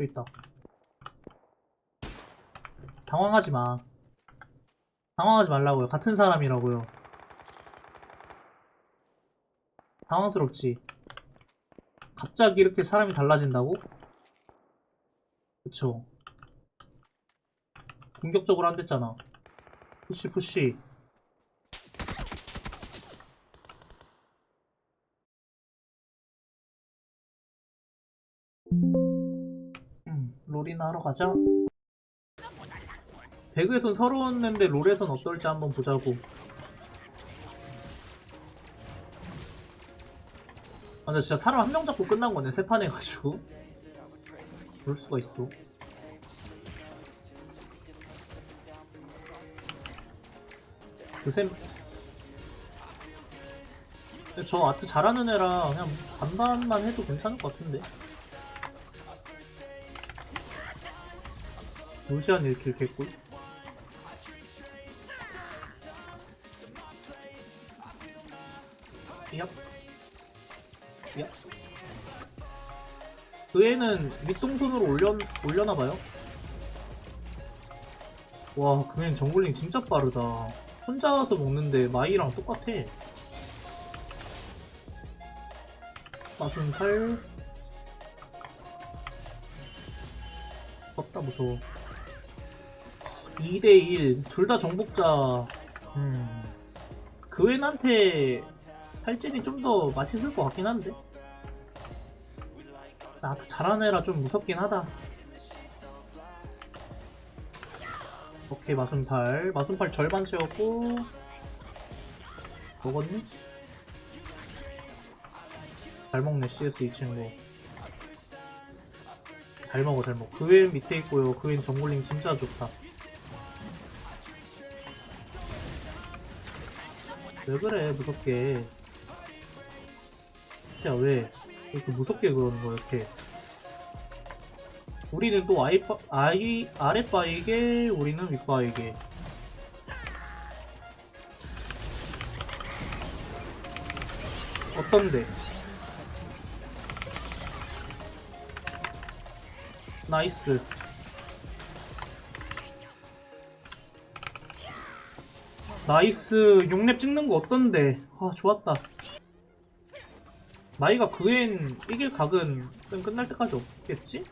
저 있다. 당황하지 마. 당황하지 말라고요. 같은 사람이라고요. 당황스럽지? 갑자기 이렇게 사람이 달라진다고? 그쵸. 공격적으로 안 됐잖아. 푸시, 푸시. 하러 가자. 배그에선 서러웠는데 롤에선 어떨지 한번 보자고. 아, 근데 진짜 사람 한 명 잡고 끝난 거네. 세 판 해가지고. 그럴 수가 있어. 그셈. 근데 저 아트 잘하는 애라 그냥 반반만 해도 괜찮을 것 같은데. 루시안 이렇게 했고. 얍. 얍. 그 애는 밑동선으로 올려, 올려나봐요. 와, 그 애는 정글링 진짜 빠르다. 혼자 와서 먹는데 마이랑 똑같아. 마순팔. 없다, 무서워. 2대1, 둘 다 정복자. 음. 그 애한테 탈진이 좀 더 맛있을 것 같긴 한데. 나 잘하는 애라 좀 무섭긴 하다. 오케이, 마순팔. 마순팔 절반 채웠고. 먹었니? 잘 먹네, CS 이 친구. 잘 먹어, 잘 먹어. 그웬 밑에 있고요. 그웬 정글링 진짜 좋다. 왜 그래, 무섭게. 야, 왜? 이렇게 무섭게 그러는 거야, 이렇게. 우리는 또 아이, 바, 아이, 아랫바에게, 우리는 윗바에게. 어떤데? 나이스. 나이스. 6렙 찍는 거 어떤데? 아, 좋았다. 마이가 그앤 이길 각은 좀 끝날 때까지 없겠지?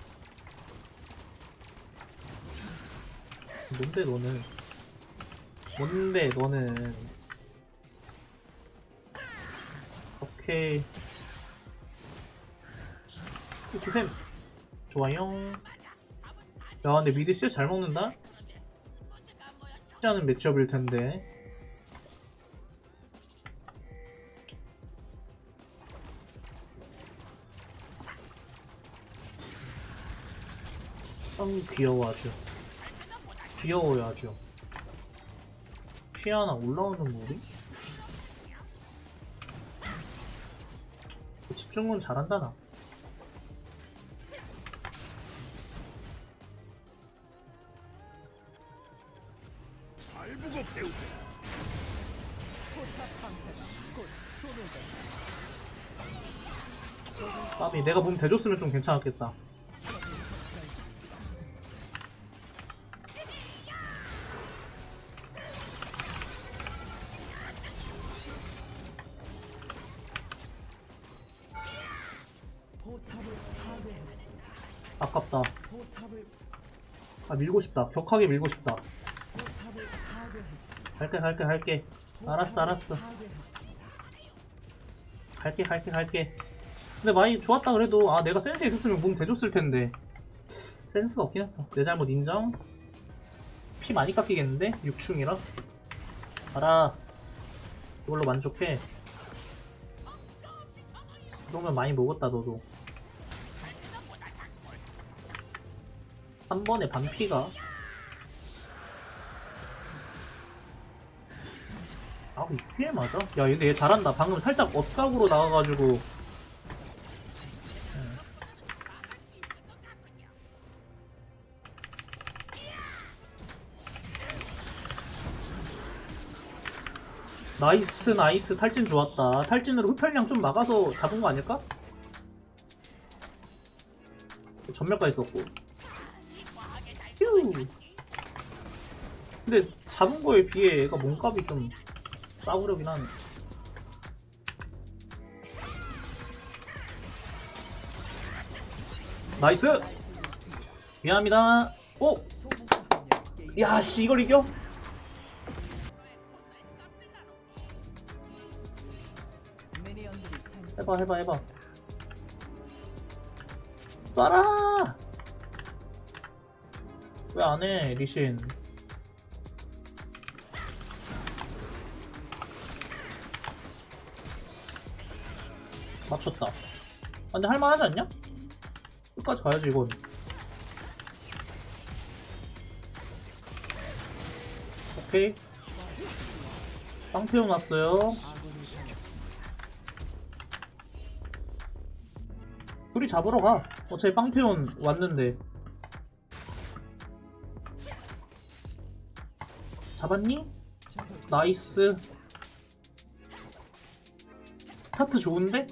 뭔데 너는? 뭔데 너는? 오케이. 이렇게 좋아요. 야, 근데 미드 진짜 잘 먹는다? 쉽지 않은 매치업일 텐데. 응, 귀여워 아주. 귀여워요 아주. 피아나 올라오는 물이? 집중은 잘한다 나. 까비 내가 몸 대줬으면 좀 괜찮았겠다. 아 밀고 싶다. 격하게 밀고 싶다. 갈게 갈게 갈게. 알았어 알았어. 갈게 갈게 갈게. 근데 많이 좋았다 그래도 아 내가 센스 있었으면 몸 대줬을 텐데 센스가 없긴 했어. 내 잘못 인정. 피 많이 깎이겠는데 6충이라. 가라. 이걸로 만족해. 이 정도면 많이 먹었다 너도. 한 번에 반피가 아, 이 피해 맞아? 야, 근데 얘 잘한다. 방금 살짝 엇각으로 나와가지고. 나이스, 나이스. 탈진 좋았다. 탈진으로 흡혈량 좀 막아서 잡은 거 아닐까? 전멸까지 썼고 휴 근데 잡은 거에 비해 얘가 몸값이 좀 싸구려긴 하네. 나이스! 미안합니다. 오! 야씨 이걸 이겨? 해봐 해봐 해봐. 쏴라 왜 안 해 리신 맞췄다 아, 근데 할만하지 않냐? 끝까지 가야지 이건 오케이 빵 태워놨어요. 둘이 잡으러 가. 어차피 빵태온 왔는데. 잡았니? 나이스. 스타트 좋은데?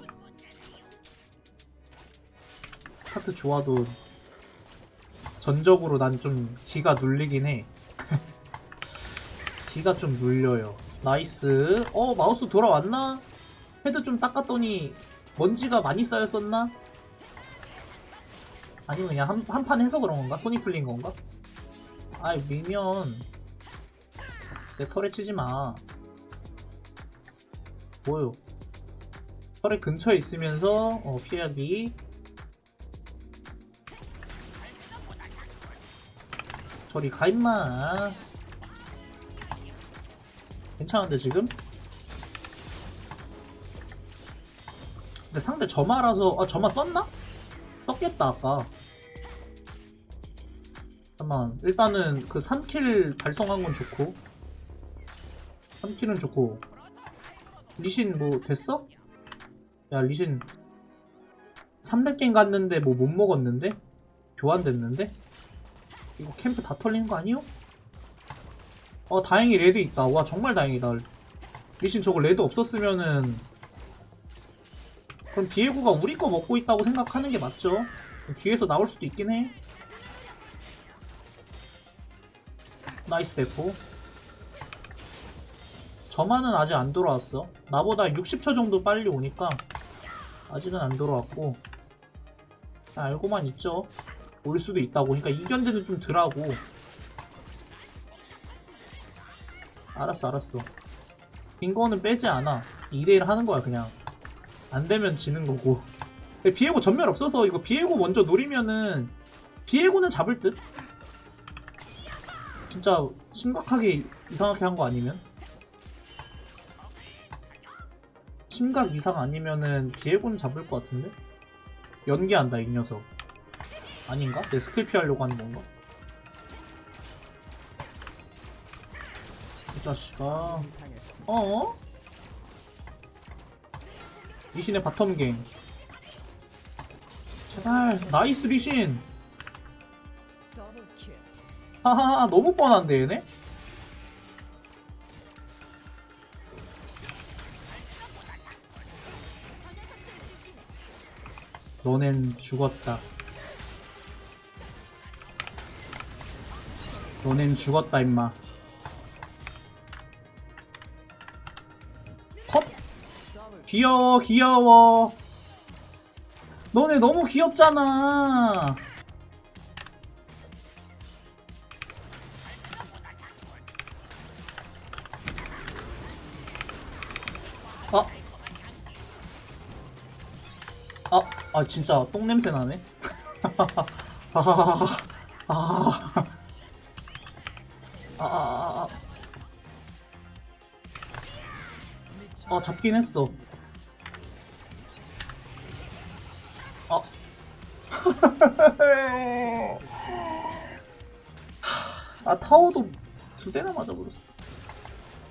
스타트 좋아도 전적으로 난 좀 기가 눌리긴 해. 기가 좀 눌려요. 나이스. 어, 마우스 돌아왔나? 헤드 좀 닦았더니 먼지가 많이 쌓였었나? 아니면 그냥 한, 한 판 해서 그런 건가? 손이 풀린 건가? 아이, 밀면 내 털에 치지 마. 뭐요? 털에 근처에 있으면서 어, 피하기. 저리 가 임마. 괜찮은데 지금? 근데 상대 점화라서 아 점화 썼나? 썼겠다 아까. 잠깐만 일단은 그 3킬 달성한 건 좋고 3킬은 좋고 리신 뭐 됐어? 야 리신 300갱 갔는데 뭐 못 먹었는데? 교환됐는데? 이거 캠프 다 털리는 거 아니요? 어 다행히 레드 있다 와 정말 다행이다 리신 저거 레드 없었으면은 그럼 비에고가 우리 거 먹고 있다고 생각하는 게 맞죠? 뒤에서 나올 수도 있긴 해 나이스 대포 저만은 아직 안 돌아왔어. 나보다 60초 정도 빨리 오니까 아직은 안 돌아왔고. 알고만 있죠. 올 수도 있다고. 그러니까 이견대는 좀 덜하고. 알았어 알았어. 빈 거는 빼지 않아. 2대1 하는 거야 그냥. 안 되면 지는 거고. 비에고 전멸 없어서 이거 비에고 먼저 노리면은 비에고는 잡을 듯? 진짜 심각하게 이상하게 한 거 아니면 심각 이상 아니면은 비에고는 잡을 것 같은데 연기한다 이 녀석 아닌가? 내 스킬 피하려고 하는 건가? 이 자식아. 어? 리신의 바텀 갱 제발 나이스 리신. 하하하 너무 뻔한데 얘네? 너넨 죽었다. 너넨 죽었다 임마. 컷 더블 귀여워 귀여워. 너네 너무 귀엽잖아 아. 아, 아 진짜 똥 냄새 나네. 아, 아, 아, 아, 아, 미쳐. 아, 잡긴 했어. 아. 아, 타워도 두 대나 맞아버렸어.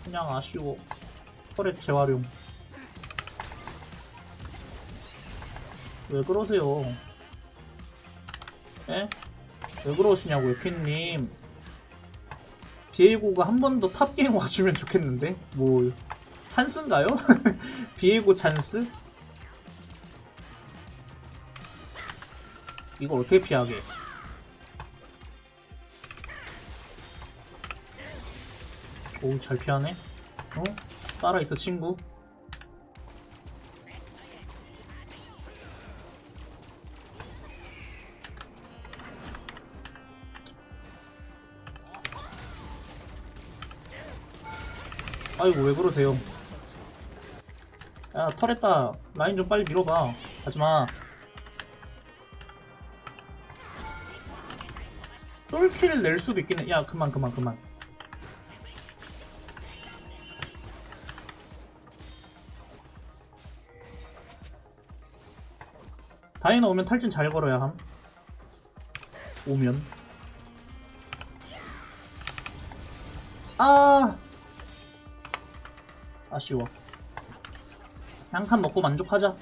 그냥 아쉬워. 혈액 재활용. 왜 그러세요? 예? 왜 그러시냐고요, 퀸님. 비에고가 한 번 더 탑게임 와주면 좋겠는데? 뭐, 찬스인가요? 비에고 찬스? 이걸 어떻게 피하게? 오, 잘 피하네. 어? 살아있어, 친구. 아이고, 왜 그러세요? 야, 털했다. 라인 좀 빨리 밀어봐. 하지마. 똘키를 낼 수도 해. 야, 그만, 그만, 그만. 다이나 오면 탈진 잘 걸어야 함. 오면. 아! 아쉬워. 한 칸 먹고 만족하자.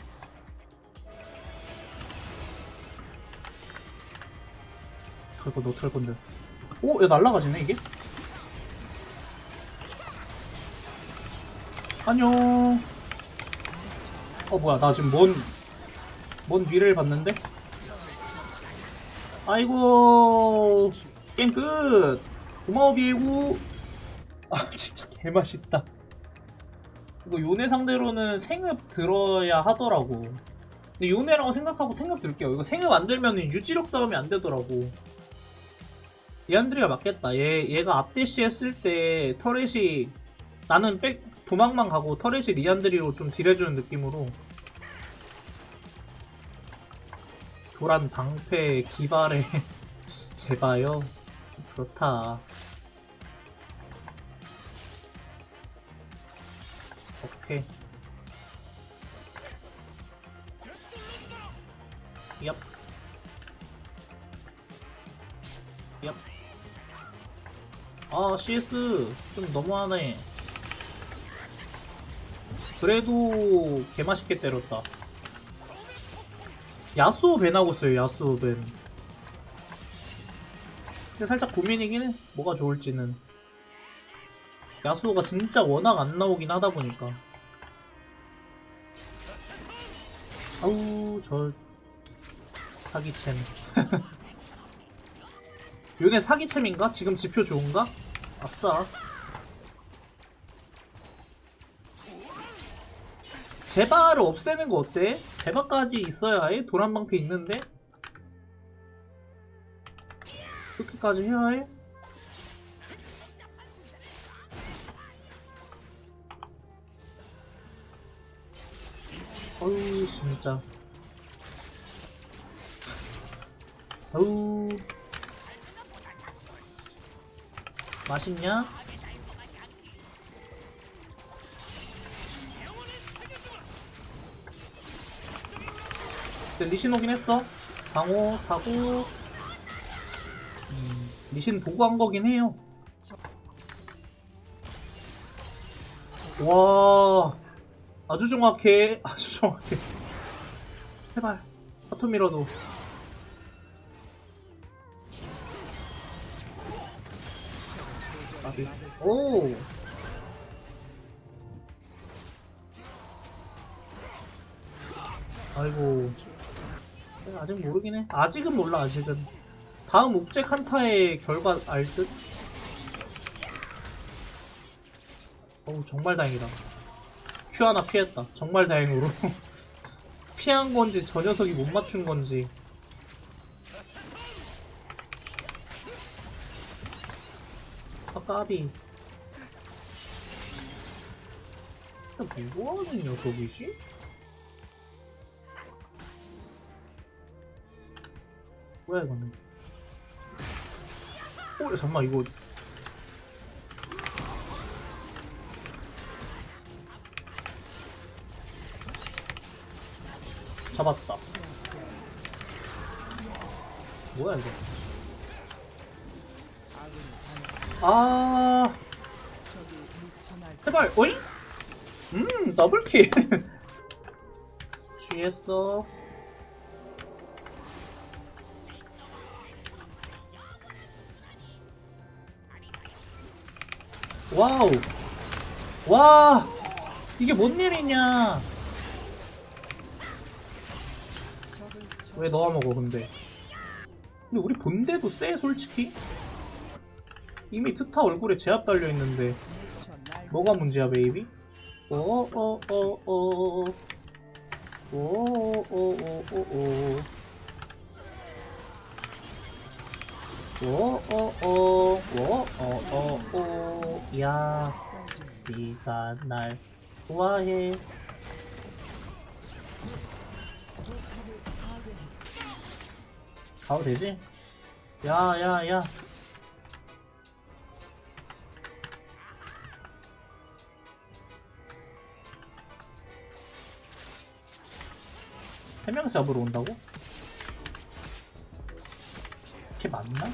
털고 너 털건데. 오, 야 날라가지네 이게? 안녕. 어 뭐야 나 지금 뭔, 뭔 위를 봤는데? 아이고 게임 끝. 고마워 비에고. 아 진짜 개맛있다. 이거 요네 상대로는 생읍 들어야 하더라고. 근데 요네라고 생각하고 생읍 들게요. 이거 생읍 안 들면 유지력 싸움이 안 되더라고. 리안드리가 맞겠다. 얘, 얘가 앞대시 했을 때 터렛이 나는 백 도망만 가고 터렛이 리안드리로 좀 딜해주는 느낌으로 도란 방패 기발에 제발요. 그렇다. 오케이. 얍. 얍. 아, CS 좀 너무하네. 그래도 개맛있게 때렸다. 야수오 벤 하고 있어요, 야수오 벤. 근데 살짝 고민이긴 해. 뭐가 좋을지는. 야수오가 진짜 워낙 안 나오긴 하다 보니까. 아우, 저, 사기챔. 요게 사기챔인가? 지금 지표 좋은가? 아싸. 제바를 없애는 거 어때? 제바까지 있어야 해? 도란방패 있는데? 그렇게까지 해야 해? 어우 진짜. 어우 맛있냐? 근데 리신 오긴 했어. 방어 타고. 음, 리신 보고 한 거긴 해요. 와 아주 정확해. 아주 정확해. 제발 파토미러도. 까비. 오! 아이고. 아직 모르긴 해. 아직은 몰라 아직은. 다음 옥제 칸타의 결과 알 듯? 어우 정말 다행이다 큐 하나 피했다. 정말 다행으로. 피한 건지 저 녀석이 못 맞춘 건지. 아, 까비. 뭐하는 녀석이지? 뭐야 이거는? 어, 야, 잠깐만 이거 잡았다. 뭐야 이거? 아, 제발, 어이? 음, 더블킬. 취했어. 와우. 와, 이게 뭔 일이냐? 적을 왜 넣어 먹어 근데? 근데 우리 본대도 쎄 솔직히 이미 트타 얼굴에 제압 달려있는데 뭐가 문제야 베이비? 어, 오오오오오 오 오오오오오 오오오 오오오오 야 네가 날 좋아해 가도 되지? 야 야야 해명 잡으러 온다고? 걔 맞나?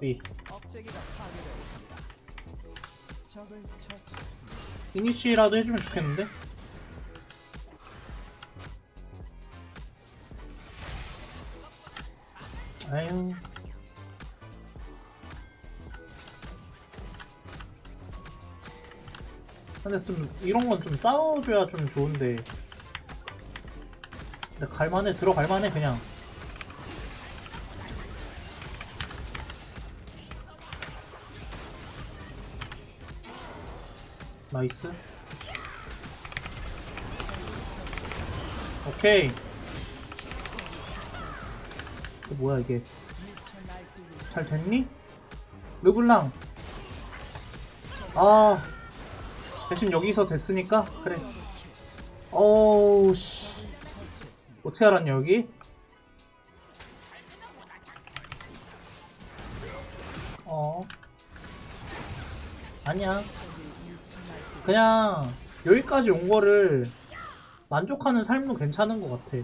까비 업체기가 파괴되었습니다. 적을 처치했습니다. 이니시라도 해주면 좋겠는데? 아유 근데 좀 이런 건 좀 싸워줘야 좀 좋은데 근데 갈만해 들어갈만해 그냥 나이스. 오케이. 이게 뭐야 이게. 잘 됐니? 르블랑. 아 대신 여기서 됐으니까 그래. 어우 씨. 어떻게 알았냐 여기? 어. 아니야 그냥 여기까지 온 거를 만족하는 삶도 괜찮은 것 같아.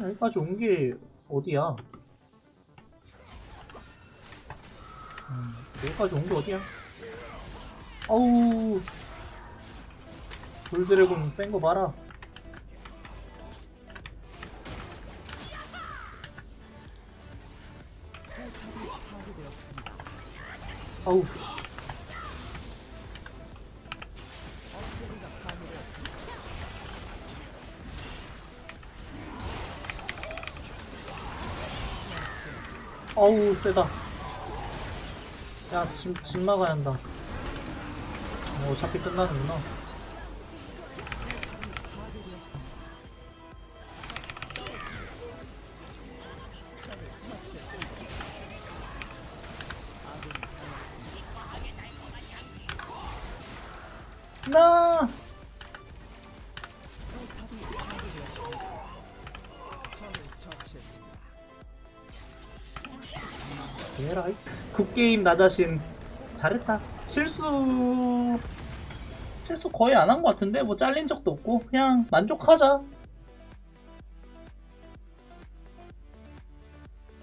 여기까지 온 게 어디야? 음, 여기까지 온 게 어디야? 아우, 돌드래곤 센 거 봐라. 아우, 아우, 세다. 야, 집, 집 막아야 한다. 어, 어차피 끝나는구나. 나! 포 굿게임 나 자신 잘했다. 실수 실수 거의 안 한 것 같은데 뭐 잘린 적도 없고 그냥 만족하자